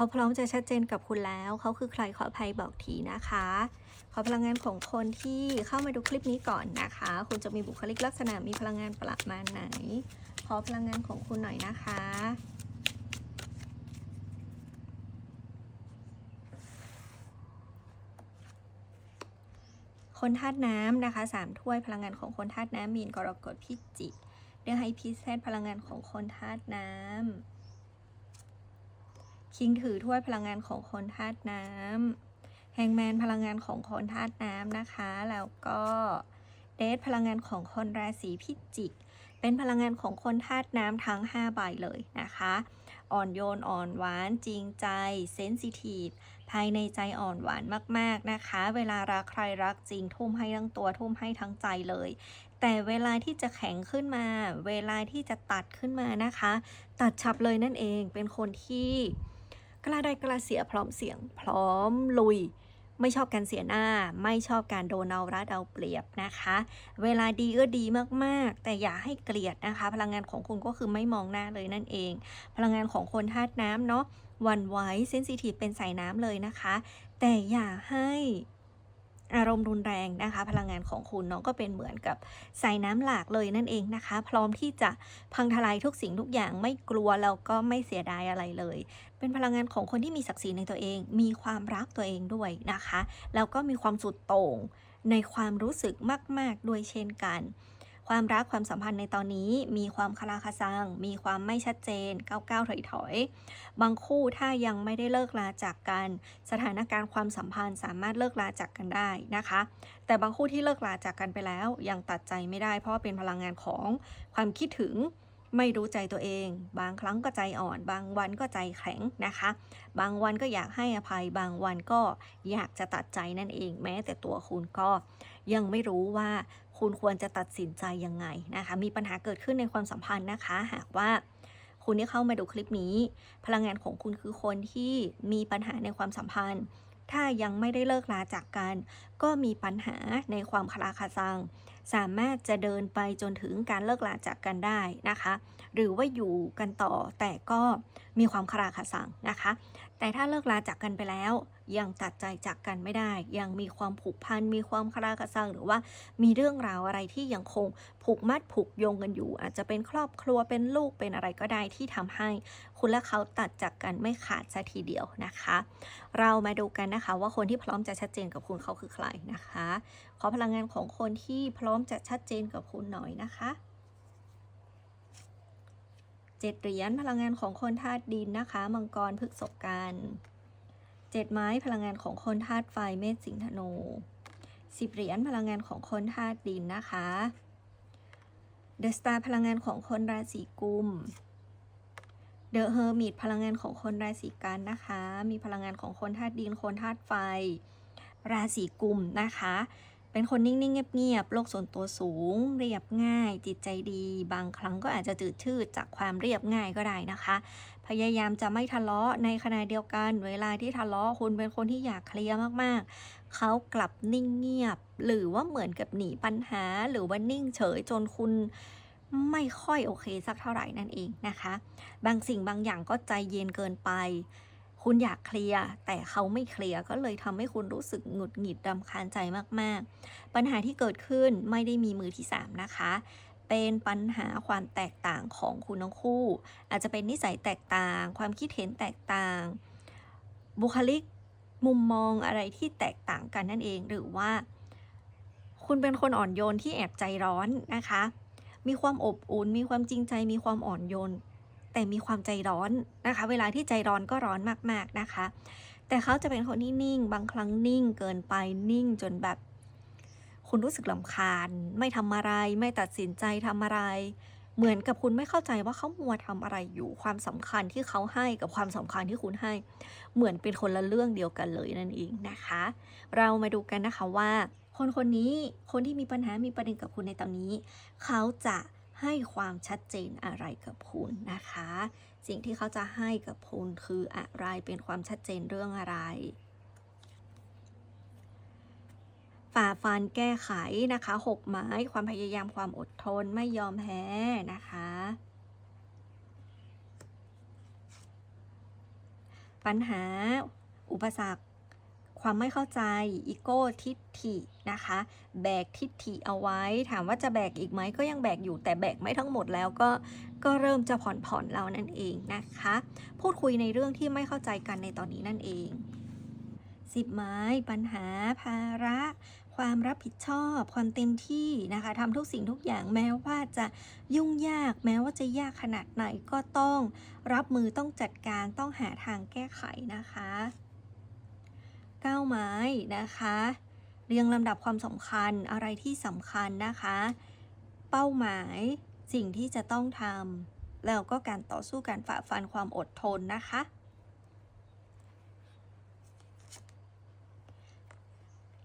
เขาพร้อมจะชัดเจนกับคุณแล้ว เขาคือใครขออภัยบอกทีนะคะ ขอพลังงานของคนที่เข้ามาดูคลิปนี้ก่อนนะคะ คุณจะมีบุคลิกลักษณะมีพลังงานประมาณไหน ขอพลังงานของคุณหน่อยนะคะ คนธาตุน้ำนะคะสามถ้วยพลังงานของคนธาตุน้ำมีนกรกฎพิจิกเดือไฮพีเซตพลังงานของคนธาตุน้ำ คิงถือถ้วยพลังงานของคนธาตุน้ำแฮงแมนพลังงานของคนธาตุน้ำนะคะ แล้วก็เดทพลังงานของคนราศีพิจิก เป็นพลังงานของคนธาตุน้ำทั้ง 5 ใบเลยนะคะ อ่อนโยนอ่อนหวานจริงใจเซนซิทีฟภายในใจอ่อนหวานมากๆนะคะ เวลารักใครรักจริงทุ่มให้ทั้งตัวทุ่มให้ทั้งใจเลย แต่เวลาที่จะแข็งขึ้นมา เวลาที่จะตัดขึ้นมานะคะ ตัดฉับเลยนั่นเองเป็นคนที่ กล้าได้กล้าเสียพร้อมเสียง พร้อมลุย ไม่ชอบการเสียหน้า ไม่ชอบการโดนเอารัดเอาเปรียบนะคะ เวลาดีก็ดีมากๆ แต่อย่าให้เกลียดนะคะ พลังงานของคุณก็คือไม่มองหน้าเลยนั่นเอง พลังงานของคนธาตุน้ำเนาะวันไหวเซนซิทีฟเป็นสายน้ำเลยนะคะ แต่อย่าให้ อารมณ์รุนแรงนะคะ พลังงานของคุณเนาะก็เป็นเหมือนกับใส่น้ำหลากเลยนั่นเองนะคะ พร้อมที่จะพังทลายทุกสิ่งทุกอย่างไม่กลัวแล้วก็ไม่เสียดายอะไรเลย เป็นพลังงานของคนที่มีศักดิ์ศรีในตัวเอง มีความรักตัวเองด้วยนะคะ แล้วก็มีความสุดโต่งในความรู้สึกมาก ๆ ด้วยเช่นกัน ความรักความสัมพันธ์ในตอนนี้มีความคลาคาซัง มีความไม่ชัดเจนก้าวก้าวถอยถอยๆบางคู่ถ้ายังไม่ได้เลิกลาจากกัน สถานการณ์ความสัมพันธ์สามารถเลิกลาจากกันได้นะคะ แต่บางคู่ที่เลิกลาจากกันไปแล้วยังตัดใจไม่ได้ เพราะเป็นพลังงานของความคิดถึง ไม่รู้ใจตัวเอง บางครั้งก็ใจอ่อน บางวันก็ใจแข็งนะคะ บางวันก็อยากให้อภัย บางวันก็อยากจะตัดใจนั่นเอง แม้แต่ตัวคุณก็ ยังไม่รู้ว่าคุณควรจะตัดสินใจยังไงนะคะ มีปัญหาเกิดขึ้นในความสัมพันธ์นะคะ หากว่าคุณที่เข้ามาดูคลิปนี้ พลังงานของคุณคือคนที่มีปัญหาในความสัมพันธ์ ถ้ายังไม่ได้เลิกลาจากกัน ก็มีปัญหาในความคลาคาซัง สามารถจะเดินไปจนถึงการเลิกลาจากกันได้นะคะ หรือว่าอยู่กันต่อแต่ก็มีความคลาคาซังนะคะ แต่ถ้าเลิกลาจากกันไปแล้ว ยังตัดใจจากกันไม่ได้ ยังมีความผูกพัน มีความคลาคาซังหรือว่ามีเรื่องราวอะไรที่ยังคงผูกมัดผูกโยงกันอยู่ อาจจะเป็นครอบครัวเป็นลูกเป็นอะไรก็ได้ที่ทำให้ คุณและเขาตัดจากกันไม่ขาดซะทีเดียวนะคะ เรามาดูกันนะคะ ว่าคนที่พร้อมจะชัดเจนกับคุณเขาคือใครนะคะ ขอพลังงานของคนที่พร้อมจะชัดเจนกับคุณหน่อยนะคะ เจ็ดเหรียญพลังงานของคนธาตุดินนะคะ มังกรพฤกษกันเจ็ดไม้พลังงานของคนธาตุไฟเมษสิงห์ธนูสิบเหรียญพลังงานของคนธาตุดินนะคะเดอะสตาร์พลังงานของคนราศีกุมเดอะเฮอร์มิตพลังงานของคนราศีกันนะคะ มีพลังงานของคนธาตุดินคนธาตุไฟ ราศีกุมนะคะ เป็นคนนิ่ง ๆ เงียบ ๆ โลกส่วนตัวสูง เรียบง่าย จิตใจดี บางครั้งก็อาจจะจืดชืดจากความเรียบง่ายก็ได้นะคะ พยายามจะไม่ทะเลาะในขณะเดียวกัน เวลาที่ทะเลาะคุณเป็นคนที่อยากเคลียร์มาก ๆ เขากลับนิ่งเงียบ หรือว่าเหมือนกับหนีปัญหา หรือว่านิ่งเฉยจนคุณไม่ค่อยโอเคสักเท่าไหร่นั่นเองนะคะ บางสิ่งบางอย่างก็ใจเย็นเกินไป คุณอยากเคลียร์แต่เขาไม่เคลียร์ก็เลยทำให้คุณรู้สึกหงุดหงิดรำคาญใจมากๆ ปัญหาที่เกิดขึ้นไม่ได้มีมือที่สามนะคะ เป็นปัญหาความแตกต่างของคุณทั้งคู่ อาจจะเป็นนิสัยแตกต่าง ความคิดเห็นแตกต่าง บุคลิกมุมมองอะไรที่แตกต่างกันนั่นเองหรือว่า คุณเป็นคนอ่อนโยนที่แอบใจร้อนนะคะ มีความอบอุ่นมีความจริงใจมีความอ่อนโยน แต่มีความใจร้อนนะคะ เวลาที่ใจร้อนก็ร้อนมากๆนะคะ แต่เขาจะเป็นคนที่นิ่ง บางครั้งนิ่งเกินไปนิ่งจนแบบ คุณรู้สึกลำคาญ ไม่ทำอะไร ไม่ตัดสินใจทำอะไร เหมือนกับคุณไม่เข้าใจว่าเขามัวทำอะไรอยู่ความสำคัญที่เขาให้กับความสำคัญที่คุณให้ เหมือนเป็นคนละเรื่องเดียวกันเลยนั่นเองนะคะ เรามาดูกันนะคะว่า คนคนนี้คนที่มีปัญหามีประเด็นกับคุณในตอนนี้ เขาจะ ให้ความชัดเจนอะไรกับคุณนะคะ สิ่งที่เขาจะให้กับคุณคืออะไรเป็นความชัดเจนเรื่องอะไรฝ่าฟันแก้ไขนะคะหกไม้ความพยายามความอดทนไม่ยอมแพ้นะคะ ปัญหาอุปสรรค ความไม่เข้าใจ อีโก้ทิฐิ นะคะ แบกทิฏฐิเอาไว้ ถามว่าจะแบกอีกไหมก็ยังแบกอยู่แต่แบกไม่ทั้งหมดแล้วก็ก็เริ่มจะผ่อนผ่อนแล้วนั่นเองนะคะ พูดคุยในเรื่องที่ไม่เข้าใจกันในตอนนี้นั่นเองสิบไม้ปัญหาภาระ ความรับผิดชอบ ความเต็มที่นะคะทำทุกสิ่งทุกอย่างแม้ว่าจะยุ่งยาก แม้ว่าจะยากขนาดไหนก็ต้อง รับมือต้องจัดการต้องหาทางแก้ไขนะคะก้าไม้นะคะ เรียงลำดับความสำคัญอะไรที่สำคัญนะคะ เป้าหมายสิ่งที่จะต้องทำแล้วก็การต่อสู้การฝ่าฟันความอดทนนะคะ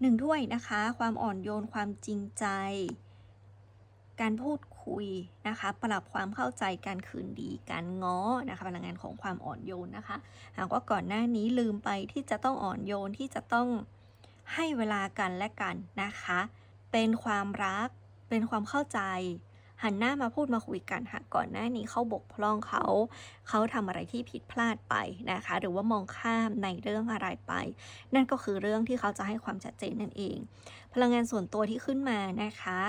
หนึ่งถ้วยนะคะ ความอ่อนโยนความจริงใจ การพูดคุยนะคะ ปรับความเข้าใจการคืนดี การง้อนะคะพลังงานของความอ่อนโยนนะคะ หากว่าก่อนหน้านี้ลืมไปที่จะต้องอ่อนโยนที่จะต้อง ให้เวลากันและกันนะคะ เป็นความรัก เป็นความเข้าใจ หันหน้ามาพูดมาคุยกันหากก่อนหน้านี้เขาบกพร่องเขา เขาทำอะไรที่ผิดพลาดไปนะคะ หรือว่ามองข้ามในเรื่องอะไรไป นั่นก็คือเรื่องที่เขาจะให้ความชัดเจนนั่นเอง พลังงานส่วนตัวที่ขึ้นมานะคะ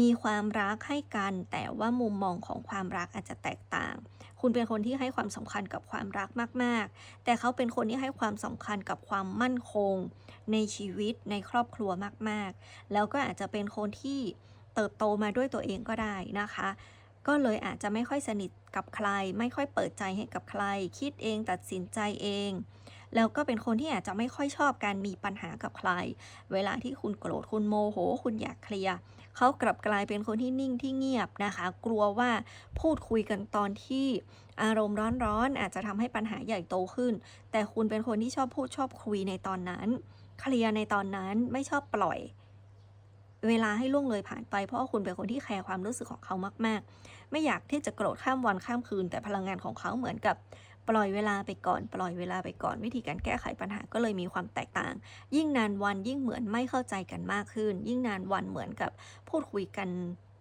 มีความรักให้กันแต่ว่ามุมมองของความรักอาจจะแตกต่าง คุณเป็นคนที่ให้ความสำคัญกับความรักมาก ๆ แต่เขาเป็นคนที่ให้ความสำคัญกับความมั่นคง ในชีวิตในครอบครัวมาก ๆ แล้วก็อาจจะเป็นคนที่เติบโตมาด้วยตัวเองก็ได้นะคะ ก็เลยอาจจะไม่ค่อยสนิทกับใคร ไม่ค่อยเปิดใจให้กับใคร คิดเองตัดสินใจเอง แล้วก็เป็นคนที่อาจจะไม่ค่อยชอบการมีปัญหากับใคร เวลาที่คุณโกรธคุณโมโห คุณอยากเคลียร์เขากลับกลายเป็นคนที่นิ่งที่เงียบนะคะ กลัวว่าพูดคุยกันตอนที่อารมณ์ร้อนๆอาจจะทำให้ปัญหาใหญ่โตขึ้น แต่คุณเป็นคนที่ชอบพูดชอบคุยในตอนนั้น เคลียร์ในตอนนั้นไม่ชอบปล่อยเวลาให้ล่วงเลยผ่านไปเพราะว่าคุณเป็นคนที่แคร์ความรู้สึกของเขามาก ๆ ไม่อยากที่จะโกรธข้ามวันข้ามคืน แต่พลังงานของเขาเหมือนกับ ปล่อยเวลาไปก่อน ปล่อยเวลาไปก่อน วิธีการแก้ไขปัญหาก็เลยมีความแตกต่าง ยิ่งนานวันยิ่งเหมือนไม่เข้าใจกันมากขึ้น ยิ่งนานวันเหมือนกับพูดคุยกัน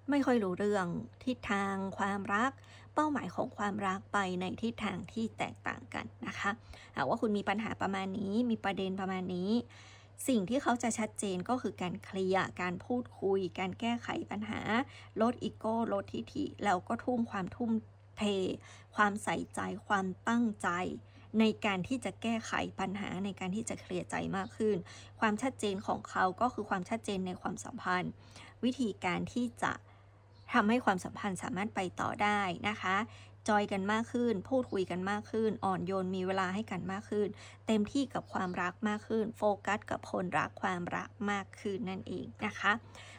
ไม่ค่อยรู้เรื่อง ทิศทาง ความรัก เป้าหมายของความรักไปในทิศทางที่แตกต่างกันนะคะหากว่าคุณมีปัญหาประมาณนี้มีประเด็นประมาณนี้ สิ่งที่เขาจะชัดเจนก็คือการเคลียร์การพูดคุย การแก้ไขปัญหา ลดอีโก้ลดทิฐิแล้วก็ทุ่มความทุ่ม เทความใส่ใจความตั้งใจ ในการที่จะแก้ไขปัญหาในการที่จะเคลียร์ใจมากขึ้น ความชัดเจนของเขาก็คือความชัดเจนในความสัมพันธ์ วิธีการที่จะทำให้ความสัมพันธ์สามารถไปต่อได้นะคะ จอยกันมากขึ้น พูดคุยกันมากขึ้น อ่อนโยนมีเวลาให้กันมากขึ้น เต็มที่กับความรักมากขึ้น โฟกัสกับคนรักความรักมากขึ้นนั่นเองนะคะ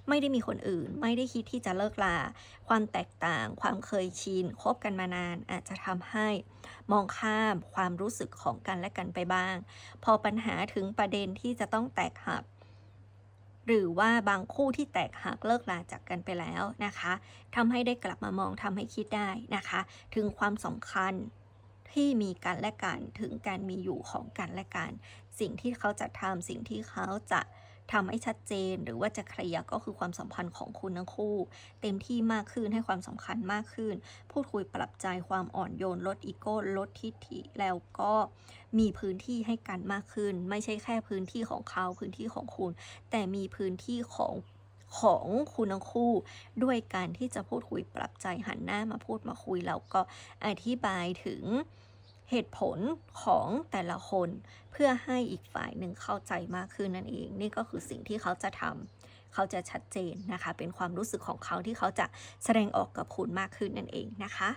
ไม่ได้มีคนอื่น ไม่ได้คิดที่จะเลิกลา ความแตกต่าง ความเคยชินคบกันมานานอาจจะทำให้มองข้ามความรู้สึกของกันและกันไปบ้าง พอปัญหาถึงประเด็นที่จะต้องแตกหัก หรือว่าบางคู่ที่แตกหักเลิกลาจากกันไปแล้วนะคะทำให้ได้กลับมามองทำให้คิดได้นะคะ ถึงความสำคัญที่มีกันและกันถึงการมีอยู่ของกันและกัน สิ่งที่เขาจะทำสิ่งที่เขาจะ ทำให้ชัดเจนหรือว่าจะเคลียร์ก็คือความสัมพันธ์ของคุณทั้งคู่ เต็มที่มากขึ้นให้ความสำคัญมากขึ้น พูดคุยปรับใจความอ่อนโยน ลดอีโก้ลดทิฐิแล้วก็มีพื้นที่ให้กันมากขึ้น ไม่ใช่แค่พื้นที่ของเขาพื้นที่ของคุณ แต่มีพื้นที่ของของคุณทั้งคู่ ด้วยการที่จะพูดคุยปรับใจหันหน้ามาพูดมาคุยแล้วก็อธิบายถึง เหตุผลของแต่ละคนเพื่อให้อีกฝ่ายหนึ่งเข้าใจมากขึ้นนั่นเอง นี่ก็คือสิ่งที่เขาจะทำเขาจะชัดเจนนะคะ เป็นความรู้สึกของเขาที่เขาจะแสดงออกกับคุณมากขึ้นนั่นเองนะคะ